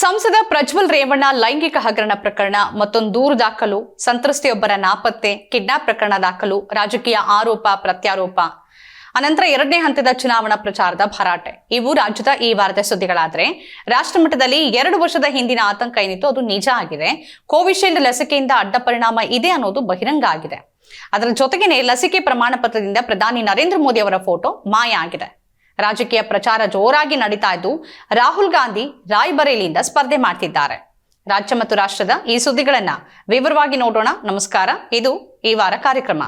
ಸಂಸದ ಪ್ರಜ್ವಲ್ ರೇವಣ್ಣ ಲೈಂಗಿಕ ಹಗರಣ ಪ್ರಕರಣ, ಮತ್ತೊಂದು ದೂರು ದಾಖಲು, ಸಂತ್ರಸ್ತೆಯೊಬ್ಬರ ನಾಪತ್ತೆ, ಕಿಡ್ನಾಪ್ ಪ್ರಕರಣ ದಾಖಲು, ರಾಜಕೀಯ ಆರೋಪ, ಪ್ರತ್ಯಾರೋಪ. ಅನಂತರ ಎರಡನೇ ಹಂತದ ಚುನಾವಣಾ ಪ್ರಚಾರದ ಭರಾಟೆ. ಇವು ರಾಜ್ಯದ ಈ ವಾರದ ಸುದ್ದಿಗಳಾದ್ರೆ, ರಾಷ್ಟ್ರಮಟ್ಟದಲ್ಲಿ ಎರಡು ವರ್ಷದ ಹಿಂದಿನ ಆತಂಕ ಏನಿತ್ತು ಅದು ನಿಜ ಆಗಿದೆ. ಕೋವಿಶೀಲ್ಡ್ ಲಸಿಕೆಯಿಂದ ಅಡ್ಡ ಪರಿಣಾಮ ಇದೆ ಅನ್ನೋದು ಬಹಿರಂಗ ಆಗಿದೆ. ಅದರ ಜೊತೆಗೇನೆ ಲಸಿಕೆ ಪ್ರಮಾಣ ಪತ್ರದಿಂದ ಪ್ರಧಾನಿ ನರೇಂದ್ರ ಮೋದಿ ಅವರ ಫೋಟೋ ಮಾಯ ಆಗಿದೆ. ರಾಜಕೀಯ ಪ್ರಚಾರ ಜೋರಾಗಿ ನಡೀತಾ ಇದ್ದು, ರಾಹುಲ್ ಗಾಂಧಿ ರಾಯ್ಬರೇಲಿಯಿಂದ ಸ್ಪರ್ಧೆ ಮಾಡ್ತಿದ್ದಾರೆ. ರಾಜ್ಯ ಮತ್ತು ರಾಷ್ಟ್ರದ ಈ ಸುದ್ದಿಗಳನ್ನ ವಿವರವಾಗಿ ನೋಡೋಣ. ನಮಸ್ಕಾರ. ಇದು ಈ ವಾರ ಕಾರ್ಯಕ್ರಮ.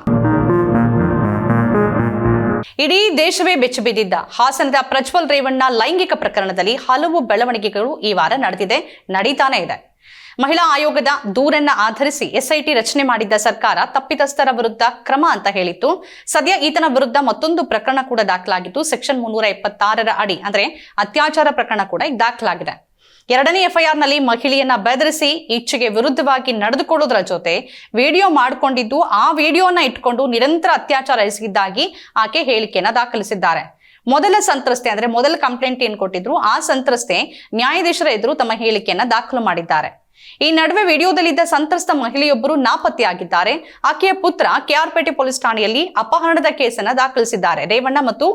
ಇಡೀ ದೇಶವೇ ಬೆಚ್ಚಬಿದ್ದಿದ್ದ ಹಾಸನದ ಪ್ರಜ್ವಲ್ ರೇವಣ್ಣ ಲೈಂಗಿಕ ಪ್ರಕರಣದಲ್ಲಿ ಹಲವು ಬೆಳವಣಿಗೆಗಳು ಈ ವಾರ ನಡೆದಿದೆ, ನಡೀತಾನೆ ಇದೆ. ಮಹಿಳಾ ಆಯೋಗದ ದೂರನ್ನ ಆಧರಿಸಿ ಎಸ್ಐಟಿ ರಚನೆ ಮಾಡಿದ್ದ ಸರ್ಕಾರ ತಪ್ಪಿತಸ್ಥರ ವಿರುದ್ಧ ಕ್ರಮ ಅಂತ ಹೇಳಿತ್ತು. ಸದ್ಯ ಈತನ ವಿರುದ್ಧ ಮತ್ತೊಂದು ಪ್ರಕರಣ ಕೂಡ ದಾಖಲಾಗಿದ್ದು, ಸೆಕ್ಷನ್ ಮುನ್ನೂರ ಎಪ್ಪತ್ತಾರರ ಅಡಿ, ಅಂದ್ರೆ ಅತ್ಯಾಚಾರ ಪ್ರಕರಣ ಕೂಡ ದಾಖಲಾಗಿದೆ. ಎರಡನೇ ಎಫ್ಐಆರ್ನಲ್ಲಿ ಮಹಿಳೆಯನ್ನ ಬೆದರಿಸಿ ಇಚ್ಛೆಗೆ ವಿರುದ್ಧವಾಗಿ ನಡೆದುಕೊಳ್ಳೋದ್ರ ಜೊತೆ ವಿಡಿಯೋ ಮಾಡಿಕೊಂಡಿದ್ದು, ಆ ವಿಡಿಯೋನ ಇಟ್ಕೊಂಡು ನಿರಂತರ ಅತ್ಯಾಚಾರ ಎಸಗಿದ್ದಾಗಿ ಆಕೆ ಹೇಳಿಕೆಯನ್ನ ದಾಖಲಿಸಿದ್ದಾರೆ. ಮೊದಲ ಸಂತ್ರಸ್ತೆ, ಅಂದ್ರೆ ಮೊದಲ ಕಂಪ್ಲೇಂಟ್ ಏನ್ ಕೊಟ್ಟಿದ್ರು, ಆ ಸಂತ್ರಸ್ತೆ ನ್ಯಾಯಾಧೀಶರ ಎದುರು ತಮ್ಮ ಹೇಳಿಕೆಯನ್ನ ದಾಖಲು ಮಾಡಿದ್ದಾರೆ. ಈ ನಡುವೆ ವಿಡಿಯೋದಲ್ಲಿದ್ದ ಸಂತ್ರಸ್ತ ಮಹಿಳೆಯೊಬ್ಬರು ನಾಪತ್ತೆಯಾಗಿದ್ದಾರೆ. ಆಕೆಯ ಪುತ್ರ ಕೆಆರ್ಪೇಟೆ ಪೊಲೀಸ್ ಠಾಣೆಯಲ್ಲಿ ಅಪಹರಣದ ಕೇಸನ್ನ ದಾಖಲಿಸಿದ್ದಾರೆ. ರೇವಣ್ಣ ಮತ್ತು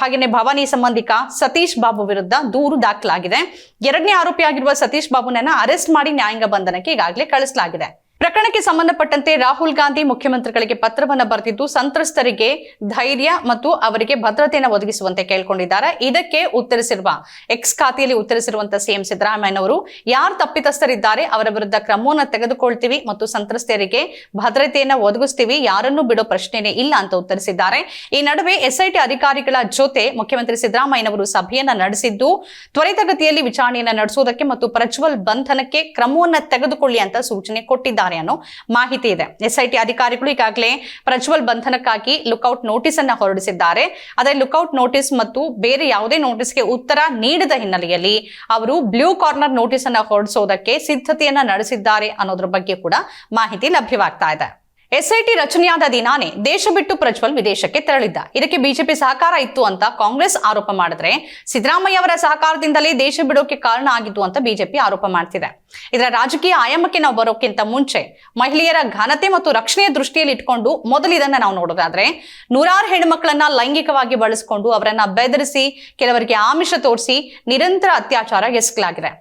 ಹಾಗೆಯೇ ಭವಾನಿ ಸಂಬಂಧಿಕ ಸತೀಶ್ ಬಾಬು ವಿರುದ್ಧ ದೂರು ದಾಖಲಾಗಿದೆ. ಎರಡನೇ ಆರೋಪಿಯಾಗಿರುವ ಸತೀಶ್ ಬಾಬುನನ್ನ ಅರೆಸ್ಟ್ ಮಾಡಿ ನ್ಯಾಯಾಂಗ ಬಂಧನಕ್ಕೆ ಈಗಾಗಲೇ ಕಳಿಸಲಾಗಿದೆ. ಪ್ರಕರಣಕ್ಕೆ ಸಂಬಂಧಪಟ್ಟಂತೆ ರಾಹುಲ್ ಗಾಂಧಿ ಮುಖ್ಯಮಂತ್ರಿಗಳಿಗೆ ಪತ್ರವನ್ನು ಬರೆದಿದ್ದು, ಸಂತ್ರಸ್ತರಿಗೆ ಧೈರ್ಯ ಮತ್ತು ಅವರಿಗೆ ಭದ್ರತೆಯನ್ನು ಒದಗಿಸುವಂತೆ ಕೇಳಿಕೊಂಡಿದ್ದಾರೆ. ಇದಕ್ಕೆ ಉತ್ತರಿಸಿರುವ ಎಕ್ಸ್ ಖಾತೆಯಲ್ಲಿ ಉತ್ತರಿಸಿರುವಂತಹ ಸಿಎಂ ಸಿದ್ದರಾಮಯ್ಯನವರು ಯಾರು ತಪ್ಪಿತಸ್ಥರಿದ್ದಾರೆ, ಅವರ ವಿರುದ್ಧ ಕ್ರಮವನ್ನು ತೆಗೆದುಕೊಳ್ತೀವಿ ಮತ್ತು ಸಂತ್ರಸ್ತರಿಗೆ ಭದ್ರತೆಯನ್ನು ಒದಗಿಸ್ತೀವಿ, ಯಾರನ್ನೂ ಬಿಡೋ ಪ್ರಶ್ನೆನೇ ಇಲ್ಲ ಅಂತ ಉತ್ತರಿಸಿದ್ದಾರೆ. ಈ ನಡುವೆ ಎಸ್ಐಟಿ ಅಧಿಕಾರಿಗಳ ಜೊತೆ ಮುಖ್ಯಮಂತ್ರಿ ಸಿದ್ದರಾಮಯ್ಯನವರು ಸಭೆಯನ್ನ ನಡೆಸಿದ್ದು, ತ್ವರಿತಗತಿಯಲ್ಲಿ ವಿಚಾರಣೆಯನ್ನು ನಡೆಸುವುದಕ್ಕೆ ಮತ್ತು ಪ್ರಜ್ವಲ್ ಬಂಧನಕ್ಕೆ ಕ್ರಮವನ್ನ ತೆಗೆದುಕೊಳ್ಳಿ ಅಂತ ಸೂಚನೆ ಕೊಟ್ಟಿದ್ದಾರೆ. ಅನ್ನೋ ಮಾಹಿತಿ ಇದೆ. ಎಸ್ಐಟಿ ಅಧಿಕಾರಿಗಳು ಈಗಾಗಲೇ ಪ್ರಜ್ವಲ್ ಬಂಧನಕ್ಕಾಗಿ ಲುಕ್ಔಟ್ ನೋಟಿಸ್ ಅನ್ನ ಹೊರಡಿಸಿದ್ದಾರೆ. ಅದೇ ಲುಕ್ಔಟ್ ನೋಟಿಸ್ ಮತ್ತು ಬೇರೆ ಯಾವುದೇ ನೋಟಿಸ್ಗೆ ಉತ್ತರ ನೀಡದ ಹಿನ್ನೆಲೆಯಲ್ಲಿ ಅವರು ಬ್ಲೂ ಕಾರ್ನರ್ ನೋಟಿಸ್ ಅನ್ನ ಹೊರಡಿಸೋದಕ್ಕೆ ಸಿದ್ಧತೆಯನ್ನ ನಡೆಸಿದ್ದಾರೆ ಅನ್ನೋದ್ರ ಬಗ್ಗೆ ಕೂಡ ಮಾಹಿತಿ ಲಭ್ಯವಾಗ್ತಾ ಇದೆ. ಎಸ್ಐಟಿ ರಚನೆಯಾದ ದಿನಾನೇ ದೇಶ ಬಿಟ್ಟು ಪ್ರಜ್ವಲ್ ವಿದೇಶಕ್ಕೆ ತೆರಳಿದ್ದ. ಇದಕ್ಕೆ ಬಿಜೆಪಿ ಸಹಕಾರ ಇತ್ತು ಅಂತ ಕಾಂಗ್ರೆಸ್ ಆರೋಪ ಮಾಡಿದ್ರೆ ಸಿದ್ದರಾಮಯ್ಯ ಅವರ ಸಹಕಾರದಿಂದಲೇ ದೇಶ ಬಿಡೋಕೆ ಕಾರಣ ಆಗಿದ್ದು ಅಂತ ಬಿಜೆಪಿ ಆರೋಪ ಮಾಡ್ತಿದೆ. ಇದರ ರಾಜಕೀಯ ಆಯಾಮಕ್ಕೆ ನಾವು ಬರೋಕ್ಕಿಂತ ಮುಂಚೆ ಮಹಿಳೆಯರ ಘನತೆ ಮತ್ತು ರಕ್ಷಣೆಯ ದೃಷ್ಟಿಯಲ್ಲಿ ಇಟ್ಕೊಂಡು ಮೊದಲು ಇದನ್ನ ನಾವು ನೋಡೋದಾದ್ರೆ ನೂರಾರು ಹೆಣ್ಮಕ್ಳನ್ನ ಲೈಂಗಿಕವಾಗಿ ಬಳಸಿಕೊಂಡು ಅವರನ್ನ ಬೆದರಿಸಿ, ಕೆಲವರಿಗೆ ಆಮಿಷ ತೋರಿಸಿ ನಿರಂತರ ಅತ್ಯಾಚಾರ ಎಸಗಲಾಗಿದೆ.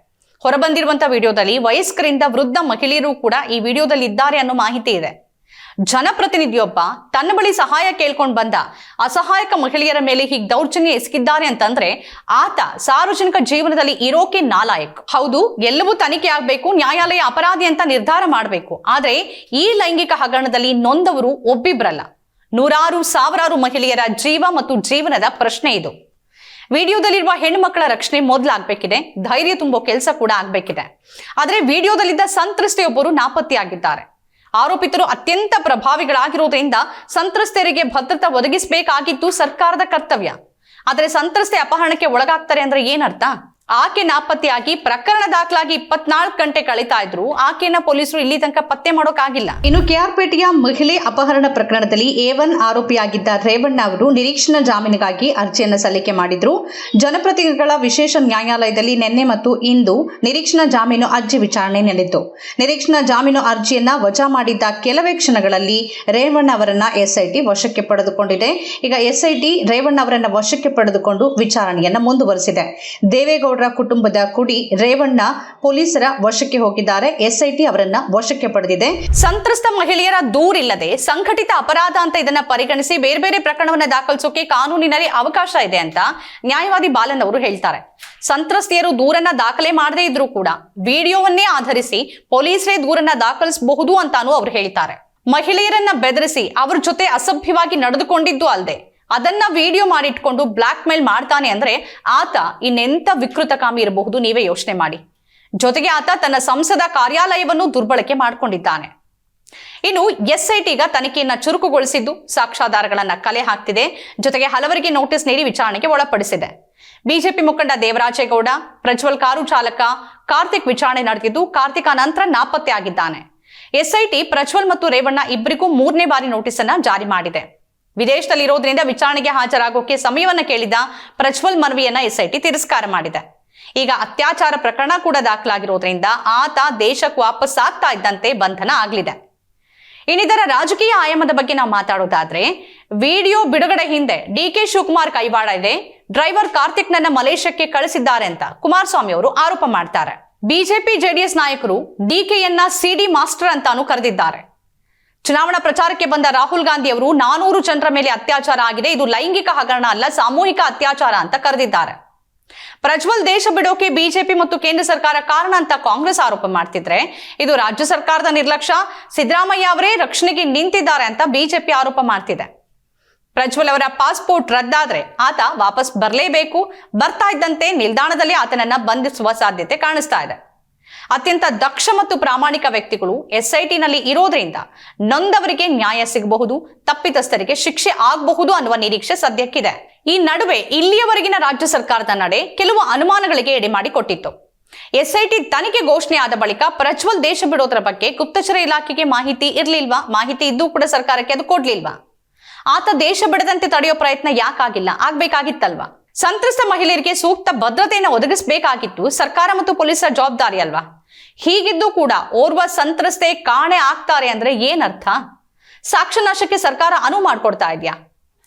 ಹೊರಬಂದಿರುವಂತಹ ವಿಡಿಯೋದಲ್ಲಿ ವಯಸ್ಕರಿಂದ ವೃದ್ಧ ಮಹಿಳೆಯರು ಕೂಡ ಈ ವಿಡಿಯೋದಲ್ಲಿ ಇದ್ದಾರೆ ಅನ್ನೋ ಮಾಹಿತಿ ಇದೆ. ಜನಪ್ರತಿನಿಧಿಯೊಬ್ಬ ತನ್ನ ಬಳಿ ಸಹಾಯ ಕೇಳ್ಕೊಂಡು ಬಂದ ಅಸಹಾಯಕ ಮಹಿಳೆಯರ ಮೇಲೆ ಹೀಗೆ ದೌರ್ಜನ್ಯ ಎಸಗಿದ್ದಾರೆ ಅಂತಂದ್ರೆ ಆತ ಸಾರ್ವಜನಿಕ ಜೀವನದಲ್ಲಿ ಇರೋಕೆ ನಾಲಾಯಕ್. ಹೌದು, ಎಲ್ಲವೂ ತನಿಖೆ ಆಗ್ಬೇಕು, ನ್ಯಾಯಾಲಯ ಅಪರಾಧಿ ಅಂತ ನಿರ್ಧಾರ ಮಾಡಬೇಕು. ಆದ್ರೆ ಈ ಲೈಂಗಿಕ ಹಗರಣದಲ್ಲಿ ನೊಂದವರು ಒಬ್ಬಿಬ್ರಲ್ಲ. ನೂರಾರು, ಸಾವಿರಾರು ಮಹಿಳೆಯರ ಜೀವ ಮತ್ತು ಜೀವನದ ಪ್ರಶ್ನೆ ಇದು. ವಿಡಿಯೋದಲ್ಲಿರುವ ಹೆಣ್ಣುಮಕ್ಕಳ ರಕ್ಷಣೆ ಮೊದಲಾಗಬೇಕಿದೆ, ಧೈರ್ಯ ತುಂಬೋ ಕೆಲಸ ಕೂಡ ಆಗಬೇಕಿದೆ. ಆದರೆ ವಿಡಿಯೋದಲ್ಲಿದ್ದ ಸಂತ್ರಸ್ತೆಯೊಬ್ಬರು ನಾಪತ್ತೆಯಾಗಿದ್ದಾರೆ. ಆರೋಪಿತರು ಅತ್ಯಂತ ಪ್ರಭಾವಿಗಳಾಗಿರುವುದರಿಂದ ಸಂತ್ರಸ್ತೆಯರಿಗೆ ಭದ್ರತೆ ಒದಗಿಸಬೇಕಾಗಿದ್ದು ಸರ್ಕಾರದ ಕರ್ತವ್ಯ. ಆದರೆ ಸಂತ್ರಸ್ತೆ ಅಪಹರಣಕ್ಕೆ ಒಳಗಾಗ್ತಾರೆ ಅಂದ್ರೆ ಏನರ್ಥ? ಆಕೆ ನಾಪತ್ತೆಯಾಗಿ ಪ್ರಕರಣ ದಾಖಲಾಗಿ ಇಪ್ಪತ್ನಾಲ್ಕು ಗಂಟೆ ಕಳೀತಾ ಇದ್ರು. ಆಕೆಯನ್ನ ಪೊಲೀಸರು ಇಲ್ಲಿ ತನಕ ಪತ್ತೆ ಮಾಡೋಕ್ಕಾಗಿಲ್ಲ. ಇನ್ನು ಕೆಆರ್ಪೇಟೆಯ ಮಹಿಳೆ ಅಪಹರಣ ಪ್ರಕರಣದಲ್ಲಿ ಎ ಒನ್ ಆರೋಪಿಯಾಗಿದ್ದ ರೇವಣ್ಣ ಅವರು ನಿರೀಕ್ಷಣಾ ಜಾಮೀನಿಗಾಗಿ ಅರ್ಜಿಯನ್ನು ಸಲ್ಲಿಕೆ ಮಾಡಿದ್ರು. ಜನಪ್ರತಿನಿಧಿಗಳ ವಿಶೇಷ ನ್ಯಾಯಾಲಯದಲ್ಲಿ ನಿನ್ನೆ ಮತ್ತು ಇಂದು ನಿರೀಕ್ಷಣಾ ಜಾಮೀನು ಅರ್ಜಿ ವಿಚಾರಣೆ ನಡೆಯಿತು. ನಿರೀಕ್ಷಣಾ ಜಾಮೀನು ಅರ್ಜಿಯನ್ನ ವಜಾ ಮಾಡಿದ್ದ ಕೆಲವೇ ಕ್ಷಣಗಳಲ್ಲಿ ರೇವಣ್ಣ ಅವರನ್ನ ಎಸ್ಐಟಿ ವಶಕ್ಕೆ ಪಡೆದುಕೊಂಡಿದೆ. ಈಗ ಎಸ್ಐಟಿ ರೇವಣ್ಣ ಅವರನ್ನ ವಶಕ್ಕೆ ಪಡೆದುಕೊಂಡು ವಿಚಾರಣೆಯನ್ನ ಮುಂದುವರೆಸಿದೆ. ದೇವೇಗೌಡರ ಕುಟುಂಬದ ಕುಡಿ ರೇವಣ್ಣ ಪೊಲೀಸರ ವಶಕ್ಕೆ ಹೋಗಿದ್ದಾರೆ. ಎಸ್ಐಟಿ ಅವರನ್ನ ವಶಕ್ಕೆ ಪಡೆದಿದೆ. ಸಂತ್ರಸ್ತ ಮಹಿಳೆಯರ ದೂರಿಲ್ಲದೆ ಸಂಘಟಿತ ಅಪರಾಧ ಅಂತ ಇದನ್ನ ಪರಿಗಣಿಸಿ ಬೇರೆ ಬೇರೆ ಪ್ರಕರಣವನ್ನ ದಾಖಲಿಸೋಕೆ ಕಾನೂನಿನಲ್ಲಿ ಅವಕಾಶ ಇದೆ ಅಂತ ನ್ಯಾಯವಾದಿ ಬಾಲನ್ ಅವರು ಹೇಳ್ತಾರೆ. ಸಂತ್ರಸ್ತೆಯರು ದೂರನ್ನ ದಾಖಲೆ ಮಾಡದೇ ಇದ್ರೂ ಕೂಡ ವಿಡಿಯೋವನ್ನೇ ಆಧರಿಸಿ ಪೊಲೀಸರೇ ದೂರನ್ನ ದಾಖಲಿಸಬಹುದು ಅಂತಾನೂ ಅವ್ರು ಹೇಳ್ತಾರೆ. ಮಹಿಳೆಯರನ್ನ ಬೆದರಿಸಿ ಅವ್ರ ಜೊತೆ ಅಸಭ್ಯವಾಗಿ ನಡೆದುಕೊಂಡಿದ್ದು ಅಲ್ಲದೆ ಅದನ್ನ ವಿಡಿಯೋ ಮಾಡಿಟ್ಕೊಂಡು ಬ್ಲಾಕ್ ಮೇಲ್ ಮಾಡ್ತಾನೆ ಅಂದ್ರೆ ಆತ ಇನ್ನೆಂಥ ವಿಕೃತಕಾಮಿ ಇರಬಹುದು ನೀವೇ ಯೋಚನೆ ಮಾಡಿ. ಜೊತೆಗೆ ಆತ ತನ್ನ ಸಂಸದ ಕಾರ್ಯಾಲಯವನ್ನು ದುರ್ಬಳಕೆ ಮಾಡಿಕೊಂಡಿದ್ದಾನೆ. ಇನ್ನು ಎಸ್ ಐ ಟಿಗ ತನಿಖೆಯನ್ನ ಚುರುಕುಗೊಳಿಸಿದ್ದು ಸಾಕ್ಷ್ಯಾಧಾರಗಳನ್ನ ಕಲೆ ಹಾಕ್ತಿದೆ. ಜೊತೆಗೆ ಹಲವರಿಗೆ ನೋಟಿಸ್ ನೀಡಿ ವಿಚಾರಣೆಗೆ ಒಳಪಡಿಸಿದೆ. ಬಿಜೆಪಿ ಮುಖಂಡ ದೇವರಾಜೇಗೌಡ, ಪ್ರಜ್ವಲ್ ಕಾರು ಚಾಲಕ ಕಾರ್ತಿಕ್ ವಿಚಾರಣೆ ನಡೆದಿದ್ದು ಕಾರ್ತಿಕ್ ನಂತರ ನಾಪತ್ತೆ ಆಗಿದ್ದಾನೆ ಎಸ್ಐಟಿ ಪ್ರಜ್ವಲ್ ಮತ್ತು ರೇವಣ್ಣ ಇಬ್ಬರಿಗೂ ಮೂರನೇ ಬಾರಿ ನೋಟಿಸ್ ಅನ್ನ ಜಾರಿ ಮಾಡಿದೆ. ವಿದೇಶದಲ್ಲಿ ಇರೋದ್ರಿಂದ ವಿಚಾರಣೆಗೆ ಹಾಜರಾಗೋಕೆ ಸಮಯವನ್ನ ಕೇಳಿದ ಪ್ರಜ್ವಲ್ ಮನವಿಯನ್ನ ಎಸ್ಐಟಿ ತಿರಸ್ಕಾರ ಮಾಡಿದೆ. ಈಗ ಅತ್ಯಾಚಾರ ಪ್ರಕರಣ ಕೂಡ ದಾಖಲಾಗಿರೋದ್ರಿಂದ ಆತ ದೇಶಕ್ಕೆ ವಾಪಸ್ ಆಗ್ತಾ ಇದ್ದಂತೆ ಬಂಧನ ಆಗ್ಲಿದೆ. ಇನ್ನಿತರ ರಾಜಕೀಯ ಆಯಾಮದ ಬಗ್ಗೆ ನಾವು ಮಾತಾಡೋದಾದ್ರೆ, ವಿಡಿಯೋ ಬಿಡುಗಡೆ ಹಿಂದೆ ಡಿ ಕೆ ಶಿವಕುಮಾರ್ ಕೈವಾಡ ಇದೆ, ಡ್ರೈವರ್ ಕಾರ್ತಿಕ್ ನನ್ನ ಮಲೇಷ್ಯಾಕ್ಕೆ ಕಳಿಸಿದ್ದಾರೆ ಅಂತ ಕುಮಾರಸ್ವಾಮಿ ಅವರು ಆರೋಪ ಮಾಡ್ತಾರೆ. ಬಿಜೆಪಿ ಜೆಡಿಎಸ್ ನಾಯಕರು ಡಿಕೆಯನ್ನ ಸಿಡಿ ಮಾಸ್ಟರ್ ಅಂತಾನು ಕರೆದಿದ್ದಾರೆ. ಚುನಾವಣಾ ಪ್ರಚಾರಕ್ಕೆ ಬಂದ ರಾಹುಲ್ ಗಾಂಧಿ ಅವರು ನಾನೂರು ಜನರ ಮೇಲೆ ಅತ್ಯಾಚಾರ ಆಗಿದೆ. ಇದು ಲೈಂಗಿಕ ಹಗರಣ ಅಲ್ಲ, ಸಾಮೂಹಿಕ ಅತ್ಯಾಚಾರ ಅಂತ ಕರೆದಿದ್ದಾರೆ. ಪ್ರಜ್ವಲ್ ದೇಶ ಬಿಡೋಕೆ ಬಿಜೆಪಿ ಮತ್ತು ಕೇಂದ್ರ ಸರ್ಕಾರ ಕಾರಣ ಅಂತ ಕಾಂಗ್ರೆಸ್ ಆರೋಪ ಮಾಡ್ತಿದ್ರೆ, ಇದು ರಾಜ್ಯ ಸರ್ಕಾರದ ನಿರ್ಲಕ್ಷ್ಯ. ಸಿದ್ದರಾಮಯ್ಯ ಅವರೇ ರಕ್ಷಣೆಗೆ ನಿಂತಿದ್ದಾರೆ ಅಂತ ಬಿಜೆಪಿ ಆರೋಪ ಮಾಡ್ತಿದೆ. ಪ್ರಜ್ವಲ್ ಅವರ ಪಾಸ್ಪೋರ್ಟ್ ರದ್ದಾದ್ರೆ ಆತ ವಾಪಸ್ ಬರಲೇಬೇಕು. ಬರ್ತಾ ಇದ್ದಂತೆ ನಿಲ್ದಾಣದಲ್ಲಿ ಆತನನ್ನ ಬಂಧಿಸುವ ಸಾಧ್ಯತೆ ಕಾಣಿಸ್ತಾ ಇದೆ. ಅತ್ಯಂತ ದಕ್ಷ ಮತ್ತು ಪ್ರಾಮಾಣಿಕ ವ್ಯಕ್ತಿಗಳು ಎಸ್ಐಟಿನಲ್ಲಿ ಇರೋದ್ರಿಂದ ನೊಂದವರಿಗೆ ನ್ಯಾಯ ಸಿಗಬಹುದು, ತಪ್ಪಿತಸ್ಥರಿಗೆ ಶಿಕ್ಷೆ ಆಗಬಹುದು ಅನ್ನುವ ನಿರೀಕ್ಷೆ ಸದ್ಯಕ್ಕಿದೆ. ಈ ನಡುವೆ ಇಲ್ಲಿಯವರೆಗಿನ ರಾಜ್ಯ ಸರ್ಕಾರದ ನಡೆ ಕೆಲವು ಅನುಮಾನಗಳಿಗೆ ಎಡೆ ಮಾಡಿಕೊಟ್ಟಿತ್ತು ಎಸ್ಐಟಿ ತನಿಖೆ ಘೋಷಣೆ ಆದ ಬಳಿಕ ಪ್ರಜ್ವಲ್ ದೇಶ ಬಿಡೋದ್ರ ಬಗ್ಗೆ ಗುಪ್ತಚರ ಇಲಾಖೆಗೆ ಮಾಹಿತಿ ಇರಲಿಲ್ವಾ? ಮಾಹಿತಿ ಇದ್ದೂ ಕೂಡ ಸರ್ಕಾರಕ್ಕೆ ಅದು ಕೊಡ್ಲಿಲ್ವಾ? ಆತ ದೇಶ ಬಿಡದಂತೆ ತಡೆಯೋ ಪ್ರಯತ್ನ ಯಾಕಾಗಿಲ್ಲ? ಆಗ್ಬೇಕಾಗಿತ್ತಲ್ವಾ? ಸಂತ್ರಸ್ತ ಮಹಿಳೆಯರಿಗೆ ಸೂಕ್ತ ಭದ್ರತೆಯನ್ನು ಒದಗಿಸಬೇಕಾಗಿತ್ತು. ಸರ್ಕಾರ ಮತ್ತು ಪೊಲೀಸರ ಜವಾಬ್ದಾರಿ ಅಲ್ವಾ? ಹೀಗಿದ್ದು ಕೂಡ ಓರ್ವ ಸಂತ್ರಸ್ತೆ ಕಾಣೆ ಆಗ್ತಾರೆ ಅಂದ್ರೆ ಏನರ್ಥ? ಸಾಕ್ಷ್ಯನಾಶಕ್ಕೆ ಸರ್ಕಾರ ಅನುವು ಮಾಡಿಕೊಡ್ತಾ ಇದೆಯಾ?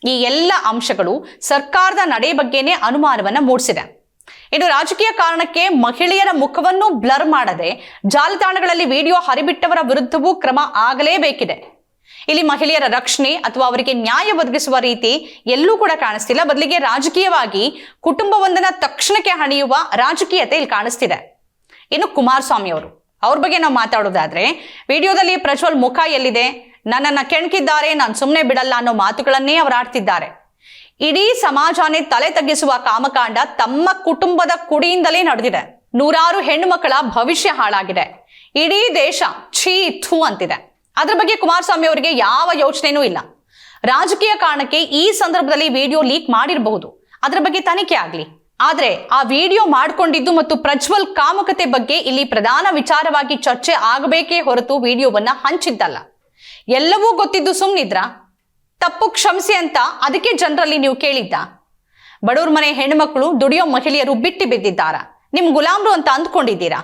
ಈ ಎಲ್ಲ ಅಂಶಗಳು ಸರ್ಕಾರದ ನಡೆ ಬಗ್ಗೆನೇ ಅನುಮಾನವನ್ನ ಮೂಡಿಸಿದೆ. ಇನ್ನು ರಾಜಕೀಯ ಕಾರಣಕ್ಕೆ ಮಹಿಳೆಯರ ಮುಖವನ್ನು ಬ್ಲರ್ ಮಾಡದೆ ಜಾಲತಾಣಗಳಲ್ಲಿ ವಿಡಿಯೋ ಹರಿಬಿಟ್ಟವರ ವಿರುದ್ಧವೂ ಕ್ರಮ ಆಗಲೇಬೇಕಿದೆ. ಇಲ್ಲಿ ಮಹಿಳೆಯರ ರಕ್ಷಣೆ ಅಥವಾ ಅವರಿಗೆ ನ್ಯಾಯ ಒದಗಿಸುವ ರೀತಿ ಎಲ್ಲೂ ಕೂಡ ಕಾಣಿಸ್ತಿಲ್ಲ. ಬದಲಿಗೆ ರಾಜಕೀಯವಾಗಿ ಕುಟುಂಬವೊಂದನ್ನ ತಕ್ಷಣಕ್ಕೆ ಹಣಿಯುವ ರಾಜಕೀಯತೆ ಇಲ್ಲಿ ಕಾಣಿಸ್ತಿದೆ. ಇನ್ನು ಕುಮಾರಸ್ವಾಮಿ ಅವರು. ಅವ್ರ ಬಗ್ಗೆ ನಾವು ಮಾತಾಡೋದಾದ್ರೆ, ವಿಡಿಯೋದಲ್ಲಿ ಪ್ರಜ್ವಲ್ ಮುಖ ಎಲ್ಲಿದೆ, ನನ್ನನ್ನ ಕೆಣಕಿದ್ದಾರೆ, ನಾನು ಸುಮ್ಮನೆ ಬಿಡಲ್ಲ ಅನ್ನೋ ಮಾತುಗಳನ್ನೇ ಅವರು ಆಡ್ತಿದ್ದಾರೆ. ಇಡೀ ಸಮಾಜನೇ ತಲೆ ತಗ್ಗಿಸುವ ಕಾಮಕಾಂಡ ತಮ್ಮ ಕುಟುಂಬದ ಕುಡಿಯಿಂದಲೇ ನಡೆದಿದೆ. ನೂರಾರು ಹೆಣ್ಣು ಮಕ್ಕಳ ಭವಿಷ್ಯ ಹಾಳಾಗಿದೆ. ಇಡೀ ದೇಶ ಛೀ ಥೂ ಅಂತಿದೆ. ಅದ್ರ ಬಗ್ಗೆ ಕುಮಾರಸ್ವಾಮಿ ಅವರಿಗೆ ಯಾವ ಯೋಚನೆನೂ ಇಲ್ಲ. ರಾಜಕೀಯ ಕಾರಣಕ್ಕೆ ಈ ಸಂದರ್ಭದಲ್ಲಿ ವಿಡಿಯೋ ಲೀಕ್ ಮಾಡಿರಬಹುದು. ಅದ್ರ ಬಗ್ಗೆ ತನಿಖೆ ಆಗ್ಲಿ. ಆದ್ರೆ ಆ ವಿಡಿಯೋ ಮಾಡ್ಕೊಂಡಿದ್ದು ಮತ್ತು ಪ್ರಜ್ವಲ್ ಕಾಮುಕತೆ ಬಗ್ಗೆ ಇಲ್ಲಿ ಪ್ರಧಾನ ವಿಚಾರವಾಗಿ ಚರ್ಚೆ ಆಗಬೇಕೇ ಹೊರತು ವಿಡಿಯೋವನ್ನ ಹಂಚಿದ್ದಲ್ಲ. ಎಲ್ಲವೂ ಗೊತ್ತಿದ್ದು ಸುಮ್ನಿದ್ರ? ತಪ್ಪು ಕ್ಷಮಿಸಿ ಅಂತ ಅದಕ್ಕೆ ಜನರಲ್ಲಿ ನೀವು ಕೇಳಿದ್ದ? ಬಡವ್ರ ಮನೆ ಹೆಣ್ಮಕ್ಳು ದುಡಿಯೋ ಮಹಿಳೆಯರು ಬಿಟ್ಟು ಬಿದ್ದಿದ್ದಾರ? ನಿಮ್ ಗುಲಾಮ್ರು ಅಂತ ಅಂದ್ಕೊಂಡಿದ್ದೀರಾ?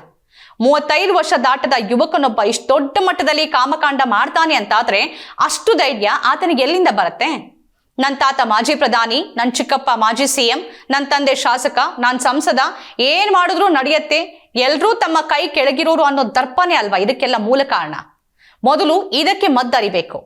ಮೂವತ್ತೈದು ವರ್ಷ ದಾಟದ ಯುವಕನೊಬ್ಬ ಇಷ್ಟು ದೊಡ್ಡ ಮಟ್ಟದಲ್ಲಿ ಕಾಮಕಾಂಡ ಮಾಡ್ತಾನೆ ಅಂತಾದ್ರೆ ಅಷ್ಟು ಧೈರ್ಯ ಆತನಿಗೆ ಎಲ್ಲಿಂದ ಬರುತ್ತೆ? ನನ್ನ ತಾತ ಮಾಜಿ ಪ್ರಧಾನಿ ನನ್ನ ಚಿಕ್ಕಪ್ಪ ಮಾಜಿ ಸಿಎಂ ನನ್ನ ತಂದೆ ಶಾಸಕ, ನಾನು ಸಂಸದ, ಏನ್ ಮಾಡಿದ್ರು ನಡೆಯತ್ತೆ, ಎಲ್ರೂ ತಮ್ಮ ಕೈ ಕೆಳಗಿರೋರು ಅನ್ನೋ ದರ್ಪನೇ ಅಲ್ವಾ? ಇದಕ್ಕೆಲ್ಲ ಮೂಲ ಕಾರಣ. ಮೊದಲು ಇದಕ್ಕೆ ಮದ್ದರಿಬೇಕು.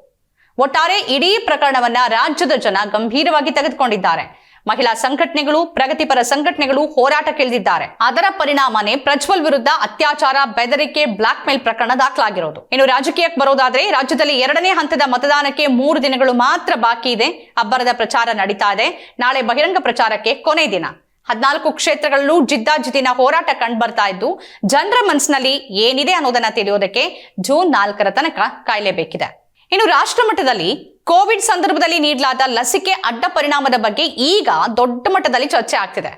ಒಟ್ಟಾರೆ ಇಡೀ ಪ್ರಕರಣವನ್ನ ರಾಜ್ಯದ ಜನ ಗಂಭೀರವಾಗಿ ತೆಗೆದುಕೊಂಡಿದ್ದಾರೆ. ಮಹಿಳಾ ಸಂಘಟನೆಗಳು, ಪ್ರಗತಿಪರ ಸಂಘಟನೆಗಳು ಹೋರಾಟ ಹೋರಾಟಕ್ಕಿಳಿದಿದ್ದಾರೆ. ಅದರ ಪರಿಣಾಮನೇ ಪ್ರಜ್ವಲ್ ವಿರುದ್ಧ ಅತ್ಯಾಚಾರ, ಬೆದರಿಕೆ ಬ್ಲಾಕ್ ಮೇಲ್ ಪ್ರಕರಣ ದಾಖಲಾಗಿರೋದು. ಇನ್ನು ರಾಜಕೀಯಕ್ಕೆ ಬರೋದಾದ್ರೆ ರಾಜ್ಯದಲ್ಲಿ ಎರಡನೇ ಹಂತದ ಮತದಾನಕ್ಕೆ ಮೂರು ದಿನಗಳು ಮಾತ್ರ ಬಾಕಿ ಇದೆ. ಅಬ್ಬರದ ಪ್ರಚಾರ ನಡೀತಾ ಇದೆ. ನಾಳೆ ಬಹಿರಂಗ ಪ್ರಚಾರಕ್ಕೆ ಕೊನೆ ದಿನ. ಹದಿನಾಲ್ಕು ಕ್ಷೇತ್ರಗಳಲ್ಲೂ ಜಿದ್ದಾಜಿದ್ದಿನ ಹೋರಾಟ ಕಂಡು ಬರ್ತಾ ಇದ್ದು, ಜನರ ಮನಸ್ಸಿನಲ್ಲಿ ಏನಿದೆ ಅನ್ನೋದನ್ನ ತಿಳಿಯೋದಕ್ಕೆ ಜೂನ್ ನಾಲ್ಕರ ತನಕ ಕಾಯಲೇಬೇಕಿದೆ. ಇನ್ನು ರಾಷ್ಟ್ರ ಮಟ್ಟದಲ್ಲಿ ಕೋವಿಡ್ ಸಂದರ್ಭದಲ್ಲಿ ನೀಡಲಾದ ಲಸಿಕೆ ಅಡ್ಡ ಪರಿಣಾಮದ ಬಗ್ಗೆ ಈಗ ದೊಡ್ಡ ಮಟ್ಟದಲ್ಲಿ ಚರ್ಚೆ ಆಗ್ತಿದೆ.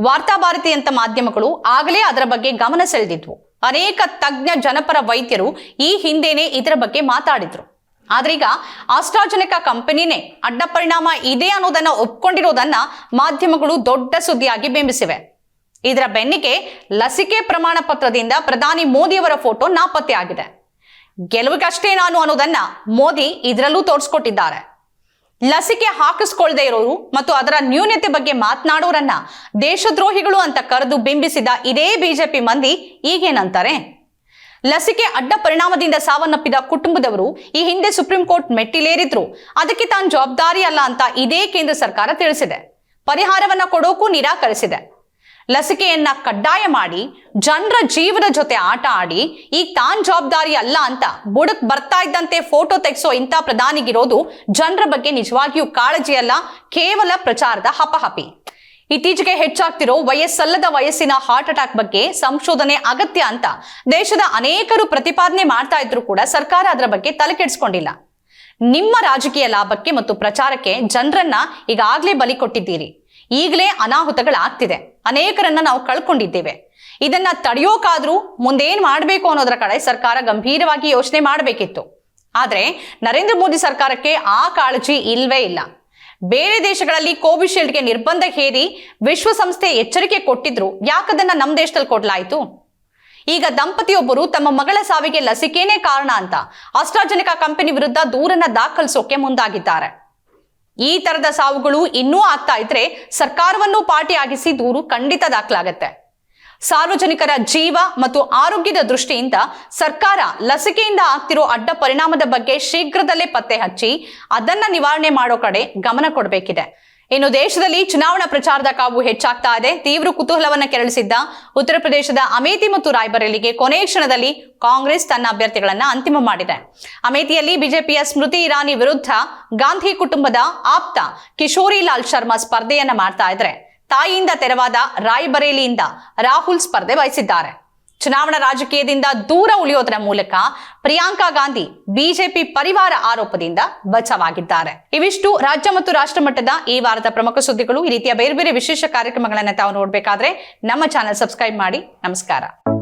ವಾರ್ತಾಭಾರತಿ ಅಂತ ಮಾಧ್ಯಮಗಳು ಆಗಲೇ ಅದರ ಬಗ್ಗೆ ಗಮನ ಸೆಳೆದಿದ್ವು. ಅನೇಕ ತಜ್ಞ ಜನಪರ ವೈದ್ಯರು ಈ ಹಿಂದೆನೆ ಇದರ ಬಗ್ಗೆ ಮಾತಾಡಿದ್ರು. ಆದ್ರೀಗ ಆಸ್ಟ್ರಾಜೆನೆಕಾ ಕಂಪನಿನೇ ಅಡ್ಡ ಪರಿಣಾಮ ಇದೆ ಅನ್ನೋದನ್ನ ಒಪ್ಕೊಂಡಿರೋದನ್ನ ಮಾಧ್ಯಮಗಳು ದೊಡ್ಡ ಸುದ್ದಿಯಾಗಿ ಬಿಂಬಿಸಿವೆ. ಇದರ ಬೆನ್ನಿಗೆ ಲಸಿಕೆ ಪ್ರಮಾಣ ಪತ್ರದಿಂದ ಪ್ರಧಾನಿ ಮೋದಿಯವರ ಫೋಟೋ ನಾಪತ್ತೆ ಆಗಿದೆ ಗೆಲುವಿಗಷ್ಟೇ ನಾನು ಅನ್ನೋದನ್ನ ಮೋದಿ ಇದರಲ್ಲೂ ತೋರಿಸ್ಕೊಟ್ಟಿದ್ದಾರೆ. ಲಸಿಕೆ ಹಾಕಿಸ್ಕೊಳ್ಳದೆ ಇರೋರು ಮತ್ತು ಅದರ ನ್ಯೂನತೆ ಬಗ್ಗೆ ಮಾತನಾಡೋರನ್ನ ದೇಶದ್ರೋಹಿಗಳು ಅಂತ ಕರೆದು ಬಿಂಬಿಸಿದ ಇದೇ ಬಿಜೆಪಿ ಮಂದಿ ಈಗೇನಂತಾರೆ? ಲಸಿಕೆ ಅಡ್ಡ ಪರಿಣಾಮದಿಂದ ಸಾವನ್ನಪ್ಪಿದ ಕುಟುಂಬದವರು ಈ ಹಿಂದೆ ಸುಪ್ರೀಂ ಕೋರ್ಟ್ ಮೆಟ್ಟಿಲೇರಿದ್ರು. ಅದಕ್ಕೆ ತಾನು ಜವಾಬ್ದಾರಿ ಅಲ್ಲ ಅಂತ ಇದೇ ಕೇಂದ್ರ ಸರ್ಕಾರ ತಿಳಿಸಿದೆ. ಪರಿಹಾರವನ್ನ ಕೊಡೋಕು ನಿರಾಕರಿಸಿದೆ. ಲಸಿಕೆಯನ್ನ ಕಡ್ಡಾಯ ಮಾಡಿ, ಜನರ ಜೀವನ ಜೊತೆ ಆಟ ಆಡಿ ಈಗ ತಾನ್ ಜವಾಬ್ದಾರಿ ಅಲ್ಲ ಅಂತ ಬುಡಕ್ ಬರ್ತಾ ಇದ್ದಂತೆ ಫೋಟೋ ತೆಗೆಸೋ ಇಂಥ ಪ್ರಧಾನಿಗಿರೋದು ಜನರ ಬಗ್ಗೆ ನಿಜವಾಗಿಯೂ ಕಾಳಜಿ ಅಲ್ಲ, ಕೇವಲ ಪ್ರಚಾರದ ಹಪಹಪಿ. ಇತ್ತೀಚೆಗೆ ಹೆಚ್ಚಾಗ್ತಿರೋ ವಯಸ್ಸಲ್ಲದ ವಯಸ್ಸಿನ ಹಾರ್ಟ್ ಅಟ್ಯಾಕ್ ಬಗ್ಗೆ ಸಂಶೋಧನೆ ಅಗತ್ಯ ಅಂತ ದೇಶದ ಅನೇಕರು ಪ್ರತಿಪಾದನೆ ಮಾಡ್ತಾ ಇದ್ರು ಕೂಡ ಸರ್ಕಾರ ಅದರ ಬಗ್ಗೆ ತಲೆ ಕೆಡಿಸ್ಕೊಂಡಿಲ್ಲ. ನಿಮ್ಮ ರಾಜಕೀಯ ಲಾಭಕ್ಕೆ ಮತ್ತು ಪ್ರಚಾರಕ್ಕೆ ಜನರನ್ನ ಈಗಾಗಲೇ ಬಲಿ ಕೊಟ್ಟಿದ್ದೀರಿ. ಈಗಲೇ ಅನಾಹುತಗಳಾಗ್ತಿದೆ. ಅನೇಕರನ್ನ ನಾವು ಕಳ್ಕೊಂಡಿದ್ದೇವೆ. ಇದನ್ನ ತಡೆಯೋಕಾದ್ರೂ ಮುಂದೇನ್ ಮಾಡಬೇಕು ಅನ್ನೋದರ ಕಡೆ ಸರ್ಕಾರ ಗಂಭೀರವಾಗಿ ಯೋಚನೆ ಮಾಡಬೇಕಿತ್ತು. ಆದರೆ ನರೇಂದ್ರ ಮೋದಿ ಸರ್ಕಾರಕ್ಕೆ ಆ ಕಾಳಜಿ ಇಲ್ವೇ ಇಲ್ಲ. ಬೇರೆ ದೇಶಗಳಲ್ಲಿ ಕೋವಿಶೀಲ್ಡ್ಗೆ ನಿರ್ಬಂಧ ಹೇರಿ ವಿಶ್ವಸಂಸ್ಥೆ ಎಚ್ಚರಿಕೆ ಕೊಟ್ಟಿದ್ರು. ಯಾಕದನ್ನ ನಮ್ಮ ದೇಶದಲ್ಲಿ ಕೊಡ್ಲಾಯ್ತು? ಈಗ ದಂಪತಿಯೊಬ್ಬರು ತಮ್ಮ ಮಗಳ ಸಾವಿಗೆ ಲಸಿಕೆನೇ ಕಾರಣ ಅಂತ ಅಸ್ಟ್ರಾಜನಿಕಾ ಕಂಪನಿ ವಿರುದ್ಧ ದೂರನ್ನ ದಾಖಲಿಸೋಕೆ ಮುಂದಾಗಿದ್ದಾರೆ. ಈ ತರದ ಸಾವುಗಳು ಇನ್ನೂ ಆಗ್ತಾ ಇದ್ರೆ ಸರ್ಕಾರವನ್ನು ಪಾಟಿಯಾಗಿಸಿ ದೂರು ಖಂಡಿತ ದಾಖಲಾಗತ್ತೆ. ಸಾರ್ವಜನಿಕರ ಜೀವ ಮತ್ತು ಆರೋಗ್ಯದ ದೃಷ್ಟಿಯಿಂದ ಸರ್ಕಾರ ಲಸಿಕೆಯಿಂದ ಆಗ್ತಿರೋ ಅಡ್ಡ ಪರಿಣಾಮದ ಬಗ್ಗೆ ಶೀಘ್ರದಲ್ಲೇ ಪತ್ತೆ ಹಚ್ಚಿ ಅದನ್ನ ನಿವಾರಣೆ ಮಾಡೋ ಕಡೆ ಗಮನ ಕೊಡಬೇಕಿದೆ. ಇನ್ನು ದೇಶದಲ್ಲಿ ಚುನಾವಣಾ ಪ್ರಚಾರದ ಕಾವು ಹೆಚ್ಚಾಗ್ತಾ ಇದೆ. ತೀವ್ರ ಕುತೂಹಲವನ್ನ ಕೆರಳಿಸಿದ್ದ ಉತ್ತರ ಪ್ರದೇಶದ ಅಮೇಥಿ ಮತ್ತು ರಾಯ್ಬರೇಲಿಗೆ ಕೊನೆಯ ಕ್ಷಣದಲ್ಲಿ ಕಾಂಗ್ರೆಸ್ ತನ್ನ ಅಭ್ಯರ್ಥಿಗಳನ್ನ ಅಂತಿಮ ಮಾಡಿದೆ. ಅಮೇಥಿಯಲ್ಲಿ ಬಿಜೆಪಿಯ ಸ್ಮೃತಿ ಇರಾನಿ ವಿರುದ್ಧ ಗಾಂಧಿ ಕುಟುಂಬದ ಆಪ್ತ ಕಿಶೋರಿ ಲಾಲ್ ಶರ್ಮಾ ಸ್ಪರ್ಧೆಯನ್ನ ಮಾಡ್ತಾ ಇದ್ರೆ ತಾಯಿಯಿಂದ ತೆರವಾದ ರಾಯ್ಬರೇಲಿಯಿಂದ ರಾಹುಲ್ ಸ್ಪರ್ಧೆ ವಹಿಸಿದ್ದಾರೆ. ಚುನಾವಣಾ ರಾಜಕೀಯದಿಂದ ದೂರ ಉಳಿಯೋದರ ಮೂಲಕ ಪ್ರಿಯಾಂಕಾ ಗಾಂಧಿ ಬಿಜೆಪಿ ಪರಿವಾರ ಆರೋಪದಿಂದ ಬಚಾವಾಗಿದ್ದಾರೆ. ಇವಿಷ್ಟು ರಾಜ್ಯ ಮತ್ತು ರಾಷ್ಟ್ರ ಮಟ್ಟದ ಈ ವಾರದ ಪ್ರಮುಖ ಸುದ್ದಿಗಳು. ಈ ರೀತಿಯ ಬೇರೆ ಬೇರೆ ವಿಶೇಷ ಕಾರ್ಯಕ್ರಮಗಳನ್ನು ತಾವು ನೋಡಬೇಕಾದ್ರೆ ನಮ್ಮ ಚಾನೆಲ್ ಸಬ್ಸ್ಕ್ರೈಬ್ ಮಾಡಿ. ನಮಸ್ಕಾರ.